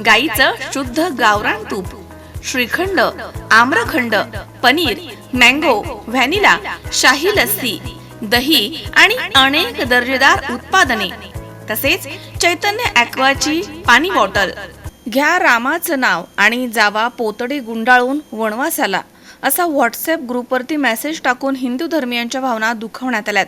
गाईचं शुद्ध गावरान तूप श्रीखंड आम्रखंड पनीर मँगो व्हॅनिला शाही लस्सी दही आणि अनेक दर्जेदार उत्पादने. तसेच चैतन्य ॲक्वाची पाणी बॉटल. घ्या रामाचं नाव आणि जावा पोतडे गुंडाळून वनवासाला असा व्हॉट्सअप ग्रुपवरती मेसेज टाकून हिंदू धर्मियांच्या भावना दुखवण्यात आल्यात.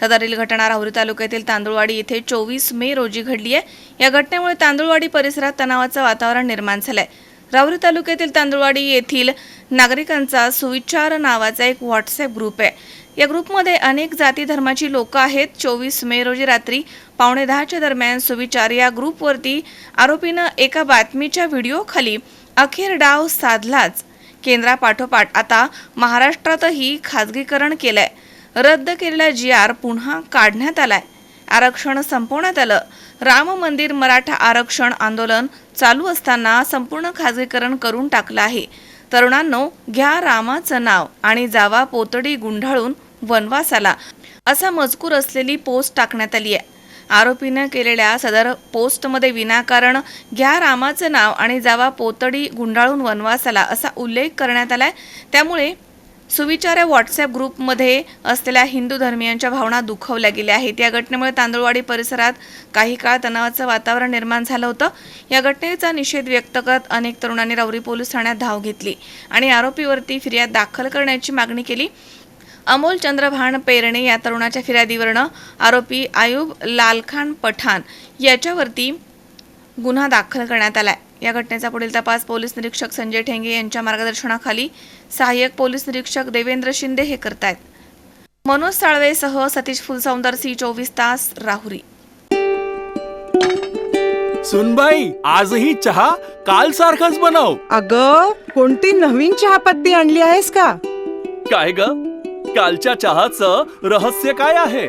सदरील घटना राहुरी तालुक्यातील तांदुळवाडी येथे चोवीस मे रोजी घडली आहे. या घटनेमुळे तांदुळवाडी परिसरात तणावाचं वातावरण निर्माण झालंय. राहुरी तालुक्यातील तांदुळवाडी येथील नागरिकांचा सुविचार नावाचा एक व्हॉट्सअप ग्रुप आहे. या ग्रुपमध्ये अनेक जाती धर्माची लोक आहेत. चोवीस मे रोजी रात्री पावणे दहाच्या दरम्यान सुविचार या ग्रुपवरती आरोपीनं एका बातमीच्या व्हिडिओखाली अखेर डाव साधलाच. केंद्रापाठोपाठ आता महाराष्ट्रातही खाजगीकरण केलंय. रद्द केलेला जी आर पुन्हा काढण्यात आलाय. आरक्षण संपवण्यात आलं. राम मंदिर मराठा आरक्षण आंदोलन चालू असताना संपूर्ण खाजगीकरण करून टाकलं आहे. तरुणांनो घ्या रामाचं नाव आणि जावा पोतडी गुंढाळून वनवासाला. असा मजकूर असलेली पोस्ट टाकण्यात आली आहे. आरोपीनं केलेल्या सदर पोस्टमध्ये विनाकारण घ्या रामाचं नाव आणि जावा पोतडी गुंडाळून वनवासाला असा उल्लेख करण्यात आलाय. त्यामुळे सुविचार या व्हॉट्सअप ग्रुपमध्ये असलेल्या हिंदू धर्मियांच्या भावना दुखवल्या गेल्या आहेत. या घटनेमुळे तांदूळवाडी परिसरात काही काळ तणावाचं वातावरण निर्माण झालं होतं. या घटनेचा निषेध व्यक्त करत अनेक तरुणांनी राऊरी पोलीस ठाण्यात धाव घेतली आणि आरोपीवरती फिर्याद दाखल करण्याची मागणी केली. अमोल चंद्रभान पेरणे या तरुणाच्या फिर्यादीवरनं आरोपी आयुब लालखान पठाण याच्यावरती गुन्हा दाखल करण्यात आला आहे या घटनेचा पुढील तपास पोलीस निरीक्षक संजय ठेंगे यांच्या मार्गदर्शनाखाली सहाय्यक पोलीस निरीक्षक देवेंद्र शिंदे हे करतायत. मनोज साळवेसह सतीश फुलसौंदर सी चोवीस तास राहुरी. सुनबाई आजही चहा काल सारखाच बनव. अग कोणती नवीन चहापत्ती आणली आहेस का? काय ग? कालच्या चहाचं रहस्य काय आहे?